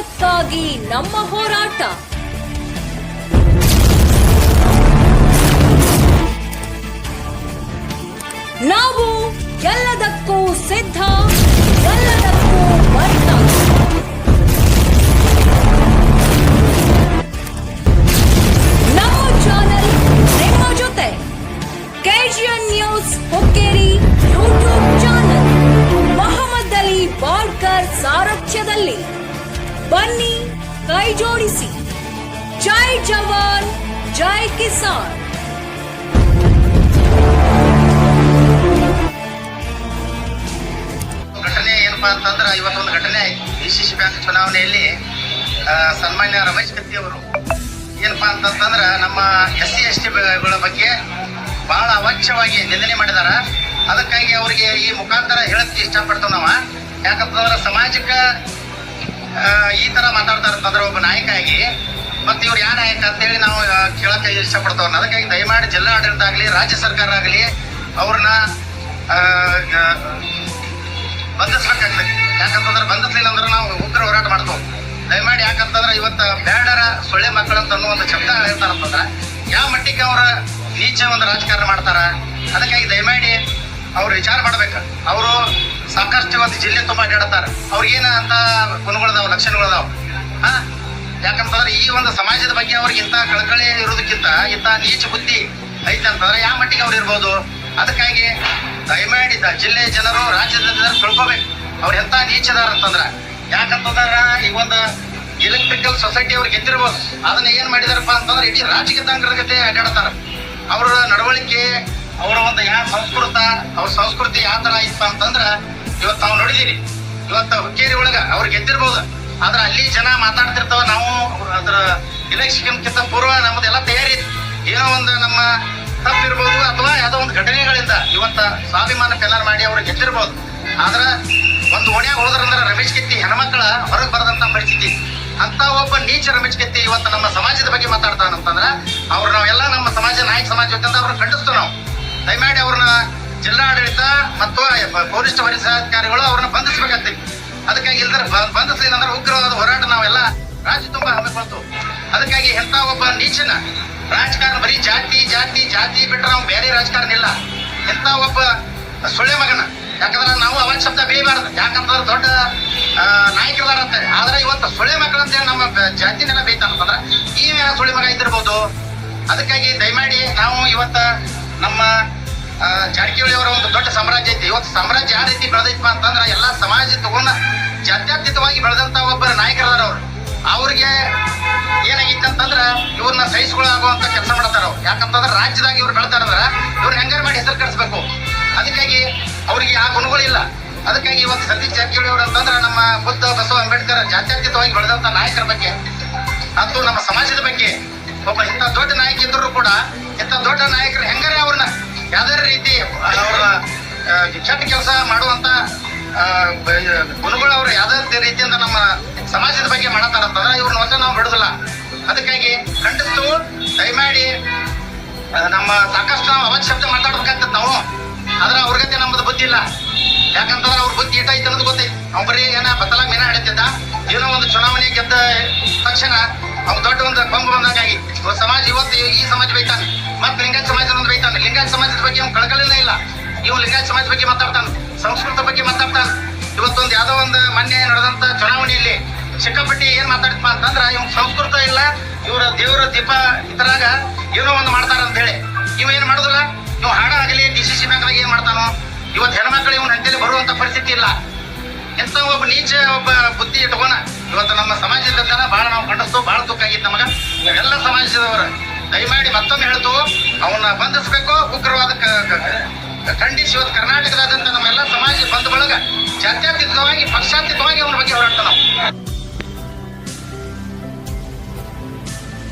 ನ್ಯಾಯಕ್ಕಾಗಿ ನಮ್ಮ ಹೋರಾಟ. ನಾವು ಎಲ್ಲದಕ್ಕೂ ಸಿದ್ಧ. ಕಿಸಾನ್ ಘಟನೆ ಏನಪ್ಪಾ ಅಂತಂದ್ರೆ ಇವತ್ತೊಂದು ಘಟನೆ ಆಯ್ತು. ಡಿ ಬ್ಯಾಂಕ್ ಚುನಾವಣೆಯಲ್ಲಿ ಸನ್ಮಾನ್ಯ ರಮೇಶ್ ಕತ್ತಿ ಅವರು. ಏನಪ್ಪಾ ಅಂತಂದ್ರೆ ನಮ್ಮ ಎಸ್ ಸಿ ಎಸ್ ಟಿಗಳ ಬಗ್ಗೆ ಬಹಳ ಅವಾಚ್ಯವಾಗಿ ನಿಂದನೆ ಮಾಡಿದಾರ. ಅದಕ್ಕಾಗಿ ಅವರಿಗೆ ಈ ಮುಖಾಂತರ ಹೇಳಕ್ಕೆ ಇಷ್ಟಪಡ್ತೇವೆ ನಾವು. ಯಾಕಂತಂದ್ರೆ ಸಮಾಜಕ್ಕೆ ಈ ತರ ಮಾತಾಡ್ತಾರ ಅಂತಂದ್ರೆ ಒಬ್ಬ ನಾಯಕ ಆಗಿ ಮತ್ತೆ ಇವ್ರು ಯಾವ ನಾಯಕ ಅಂತೇಳಿ ನಾವು ಆ, ಕೇಳಕ್ಕೆ ಇಷ್ಟಪಡ್ತೇವೆ ಅದಕ್ಕಾಗಿ ದಯಮಾಡಿ ಜಿಲ್ಲಾ ಆಡಳಿತ ಆಗಲಿ ರಾಜ್ಯ ಸರ್ಕಾರ ಆಗಲಿ ಅವ್ರನ್ನ ಬಂಧಿಸ್ಬೇಕಾಗ್ತದೆ ಯಾಕಂತಂದ್ರೆ ಬಂಧಿಸ್ಲಿಲ್ಲ ಅಂದ್ರೆ ನಾವು ಉಗ್ರ ಹೋರಾಟ ಮಾಡ್ತೇವೆ. ದಯಮಾಡಿ ಯಾಕಂತಂದ್ರೆ ಇವತ್ತು ಬೇಡರ ಸೊಳ್ಳೆ ಮಕ್ಕಳಂತ ಅನ್ನೋ ಒಂದು ಶಬ್ದ ಹೇಳ್ತಾರಂತಂದ್ರೆ ಯಾವ ಮಟ್ಟಿಗೆ ಅವರ ನೀಚ ಒಂದು ರಾಜಕಾರಣ ಮಾಡ್ತಾರ? ಅದಕ್ಕಾಗಿ ದಯಮಾಡಿ ಅವ್ರು ವಿಚಾರ ಮಾಡ್ಬೇಕು. ಅವರು ಸಾಕಷ್ಟು ಇವತ್ತು ಜಿಲ್ಲೆ ತುಂಬ ಅಡ್ಡಾಡ್ತಾರೆ. ಅವ್ರಿಗೇನ ಅಂತ ಗುಣಗಳದಾವ ಲಕ್ಷಣಗಳದಾವ? ಹಾ? ಯಾಕಂತಂದ್ರೆ ಈ ಒಂದು ಸಮಾಜದ ಬಗ್ಗೆ ಅವ್ರಿಗೆ ಇಂಥ ಕಳಕಳಿ ಇರೋದಕ್ಕಿಂತ ಇಂಥ ನೀಚ ಬುದ್ಧಿ ಐತೆ ಅಂತಂದ್ರೆ ಯಾವ ಮಟ್ಟಿಗೆ ಅವ್ರು ಇರ್ಬೋದು? ಅದಕ್ಕಾಗಿ ದಯಮಾಡಿ ಜಿಲ್ಲೆ ಜಿಲ್ಲೆಯ ಜನರು, ರಾಜ್ಯದ ಜನರು ತಿಳ್ಕೊಬೇಕು. ಅವ್ರು ಎಂತ ನೀಚದಾರ ಅಂತಂದ್ರ. ಯಾಕಂತಂದ್ರ ಈ ಒಂದು ಎಲೆಕ್ಟ್ರಿಕಲ್ ಸೊಸೈಟಿ ಅವ್ರು ಗೆದ್ದಿರ್ಬೋದು ಅದನ್ನ ಏನ್ ಮಾಡಿದಾರಪ್ಪ ಅಂತಂದ್ರೆ ಇಡೀ ರಾಜಕೀಯ ಗತೆ ಅಡ್ಡಾಡ್ತಾರ. ಅವರ ನಡವಳಿಕೆ, ಅವರ ಒಂದು ಯಾವ ಸಂಸ್ಕೃತ, ಅವ್ರ ಸಂಸ್ಕೃತಿ ಯಾವ ತರ ಇತ್ತ ಅಂತಂದ್ರ ಇವತ್ತು ನಾವು ನೋಡಿದೀರಿ ಇವತ್ತು ಹುಕ್ಕೇರಿ ಒಳಗ ಅವ್ರು ಗೆದ್ದಿರ್ಬೋದು ಆದ್ರೆ ಅಲ್ಲಿ ಜನ ಮಾತಾಡ್ತಿರ್ತಾವ, ನಾವು ಅದ್ರ ಇಲೆಕ್ಷನ್ಕಿಂತ ಪೂರ್ವ ನಮ್ದೆಲ್ಲ ತಯಾರಿ ಏನೋ ಒಂದು ನಮ್ಮ ತಪ್ಪಿರ್ಬೋದು ಅಥವಾ ಯಾವುದೋ ಒಂದು ಘಟನೆಗಳಿಂದ ಇವತ್ತ ಸ್ವಾಭಿಮಾನ ಕಲ್ಯಾಣ ಮಾಡಿ ಅವ್ರು ಗೆದ್ದಿರ್ಬೋದು. ಆದ್ರ ಒಂದು ಓಣ್ಯಾಗ ಹೋದ್ರಂದ್ರ ರಮೇಶ್ ಕಿತ್ತಿ ಹೆಣ್ಮಕ್ಳ ಹೊರಗೆ ಬರದಂತ ಪರಿಸ್ಥಿತಿ. ಅಂತ ಒಬ್ಬ ನೀಚ ರಮೇಶ್ ಕಿತ್ತಿ ಇವತ್ತು ನಮ್ಮ ಸಮಾಜದ ಬಗ್ಗೆ ಮಾತಾಡ್ತಾನಂತಂದ್ರ ಅವ್ರು ನಾವೆಲ್ಲ ನಮ್ಮ ಸಮಾಜ, ನಾಯಕ ಸಮಾಜ ಅಂತ ಅವ್ರನ್ನ ಖಂಡಿಸ್ತು ನಾವು. ದಯಮಾಡಿ ಅವ್ರನ್ನ ಜಿಲ್ಲಾಡಳಿತ ಮತ್ತು ಪೊಲೀಸ್ ವರಿಷ್ಠಾಧಿಕಾರಿಗಳು ಅವ್ರನ್ನ ಬಂಧಿಸಬೇಕಾಗ್ತೈತಿ. ಅದಕ್ಕಾಗಿ ಇಲ್ದ್ರೆ ಬಂಧಿಸ್ಲಿಲ್ಲ ಅಂದ್ರೆ ಉಗ್ರವಾದ ಹೋರಾಟ ನಾವೆಲ್ಲ ರಾಜ್ಯ ತುಂಬಾ ಹಮ್ಮಿಕೊಳ್ತು ಅದಕ್ಕಾಗಿ ಎಂತ ಒಬ್ಬ ನೀಚನ ರಾಜಕಾರಣ ಬರೀ ಜಾತಿ ಜಾತಿ ಜಾತಿ ಬಿಟ್ರೆ ನಾವು ಬೇರೆ ರಾಜಕಾರಣ ಇಲ್ಲ. ಎಂತ ಒಬ್ಬ ಸೊಳ್ಳೆ ಮಗನ ಯಾಕಂದ್ರೆ ನಾವು ಅವಾಗ ಶಬ್ದ ಬೇಯಬಾರ್ದು ಯಾಕಂತಂದ್ರೆ ದೊಡ್ಡ ಆ, ನಾಯಕರಾರಂತೆ ಆದ್ರೆ ಇವತ್ತು ಸೊಳ್ಳೆ ಮಕ್ಕಳು ಅಂತೇಳಿ ನಮ್ಮ ನೆಲ ಜಾತಿನೆಲ್ಲ ಬೇಯ್ತಾನಂತಂದ್ರೆ ಈ ಸೊಳ್ಳೆ ಮಗ ಇದ್ದಿರ್ಬೋದು. ಅದಕ್ಕಾಗಿ ದಯಮಾಡಿ ನಾವು ಇವತ್ತ ನಮ್ಮ ಜಾರಕಿಹೊಳಿ ಅವರ ಒಂದು ದೊಡ್ಡ ಸಾಮ್ರಾಜ್ಯ ಐತಿ. ಇವತ್ತು ಸಾಮ್ರಾಜ್ಯ ಯಾವ ರೀತಿ ಬೆಳೆದೈತಪ್ಪ ಅಂತಂದ್ರೆ ಎಲ್ಲ ಸಮಾಜ ತಗೊಂಡ ಜಾತ್ಯತೀತವಾಗಿ ಬೆಳೆದಂತ ಒಬ್ಬರ ನಾಯಕರದಾರ ಅವ್ರು. ಅವ್ರಿಗೆ ಏನಾಗಿತ್ತು ಅಂತಂದ್ರ ಇವ್ರನ್ನ ಸಹಿಸಿಕೊಳ್ಳಾಗುವಂತ ಕೆಲಸ ಮಾಡ್ತಾರ ಅವ್ರು. ಯಾಕಂತಂದ್ರೆ ರಾಜ್ಯದಾಗ ಇವ್ರು ಬೆಳ್ತಾರಂದ್ರ ಇವ್ರು ಹೆಂಗಾರ ಮಾಡಿ ಹೆಸರು ಕಳಿಸ್ಬೇಕು ಅದಕ್ಕಾಗಿ ಅವ್ರಿಗೆ ಆ ಗುಣಗಳಿಲ್ಲ ಅದಕ್ಕಾಗಿ ಇವತ್ತು ಸತೀಶ್ ಜಾರಕಿಹೊಳಿ ಅವರು ಅಂತಂದ್ರೆ ನಮ್ಮ ಬುದ್ಧ ಬಸವ ಅಂಬೇಡ್ಕರ್ ಜಾತ್ಯತೀತವಾಗಿ ಬೆಳೆದಂತ ನಾಯಕರ ಬಗ್ಗೆ ಅದು ನಮ್ಮ ಸಮಾಜದ ಬಗ್ಗೆ ಒಬ್ಬ ಇಂಥ ದೊಡ್ಡ ನಾಯಕ ಇದ್ರು ಕೂಡ ಇಂಥ ದೊಡ್ಡ ನಾಯಕರು ಹೆಂಗಾರೆ ಅವ್ರನ್ನ ಯಾವ್ದಾರ ರೀತಿ ಅವರ ಕೆಟ್ಟ ಕೆಲಸ ಮಾಡುವಂತ ಗುಣಗಳು ಅವರು ಯಾವುದೇ ರೀತಿಯಿಂದ ನಮ್ಮ ಸಮಾಜದ ಬಗ್ಗೆ ಮಾಡತಾರಂತಂದ್ರೆ ಇವ್ರನ್ನ ಹೊಸ ನಾವು ಬಿಡುದಿಲ್ಲ. ಅದಕ್ಕಾಗಿ ಖಂಡಿಸ್ತು ದಯಮಾಡಿ ನಮ್ಮ ಸಾಕಷ್ಟು ನಾವು ಅವಾಜ್ ಶಬ್ದ ಮಾತಾಡ್ಬೇಕಾಗ್ತದೆ ನಾವು. ಆದ್ರೆ ಅವ್ರಿಗತೆ ನಮ್ಮದು ಬುದ್ಧಿ ಇಲ್ಲ. ಯಾಕಂತಂದ್ರೆ ಅವ್ರ ಬುದ್ಧಿ ಇಟ್ಟ ಐತೆ ಅನ್ನೋದು ಗೊತ್ತೈತಿ. ಅವ್ರಿ ಏನ ಬತ್ತಲಾಗ ಮೀನ ಹಿಡಿತಿದ್ದ, ಏನೋ ಒಂದು ಚುನಾವಣೆ ಗೆದ್ದ ತಕ್ಷಣ ಅವ್ನು ದೊಡ್ಡ ಒಂದು ಕೊಂಬು ಬಂದಾಗಿ ಸಮಾಜ ಇವತ್ತು ಈ- ಸಮಾಜ ಬೈತಾನೆ ಮತ್ತೆ ಲಿಂಗ ಸಮಾಜ ಒಂದು ಬೈತಾನೆ ಸಮಾಜದ ಬಗ್ಗೆ ಅವ್ನು ಕಳಕಳಿನೇ ಇಲ್ಲ. ಇವ್ ಲಿಂಗಾಯತ ಸಮಾಜ ಬಗ್ಗೆ ಮಾತಾಡ್ತಾನೆ. ಸಂಸ್ಕೃತ ಬಗ್ಗೆ ಮಾತಾಡ್ತಾನೆ. ಇವತ್ತೊಂದು ಯಾವ್ದೋ ಒಂದು ಮೊನ್ನೆ ನಡೆದಂತ ಚುನಾವಣೆಯಲ್ಲಿ ಚಿಕ್ಕಪಟ್ಟಿ ಏನ್ ಮಾತಾಡ್ತಪ್ಪ ಅಂತಂದ್ರ ಇವ್ ಸಂಸ್ಕೃತ ಇಲ್ಲ, ಇವ್ರ ದೇವರ ದೀಪ ಇತರಾಗ ಏನೋ ಒಂದು ಮಾಡ್ತಾರ ಅಂತ ಹೇಳಿ. ಇವ್ ಏನ್ ಮಾಡುದಿಲ್ಲ? ಇವ್ ಹಾಡ ಆಗಲಿ ಡಿ ಸಿ ಸಿ ಬ್ಯಾಂಕ್ನಾಗ ಏನ್ ಮಾಡ್ತಾನೋ? ಇವತ್ತು ಹೆಣ್ಮಕ್ಳು ಇವ್ನ ಹಂತೇಲಿ ಬರುವಂತ ಪರಿಸ್ಥಿತಿ ಇಲ್ಲ. ಎಂತ ಒಬ್ಬ ನೀಚ, ಒಬ್ಬ ಬುದ್ಧಿ ಇಟ್ಕೋಣ ಇವತ್ತು ನಮ್ಮ ಸಮಾಜದ ಜನ ಬಹಳ ನಾವು ಕಂಡಸ್ತು ಆಗಿತ್ತು ನಮಗ ಎಲ್ಲ ಸಮಾಜದವರು. ದಯಮಾಡಿ ಮತ್ತೊಮ್ಮೆ ಹೇಳ್ತು, ಅವನ್ನ ಬಂಧಿಸ್ಬೇಕು, ಉಗ್ರವಾದ ಖಂಡಿಸಿ ಇವತ್ತು ಕರ್ನಾಟಕದಾದ್ಯಂತ ನಮ್ಮೆಲ್ಲ ಸಮಾಜ ಬಂದ ಬಳಗ ಜಾತ್ಯತೀತವಾಗಿ, ಪಕ್ಷಾತೀತವಾಗಿ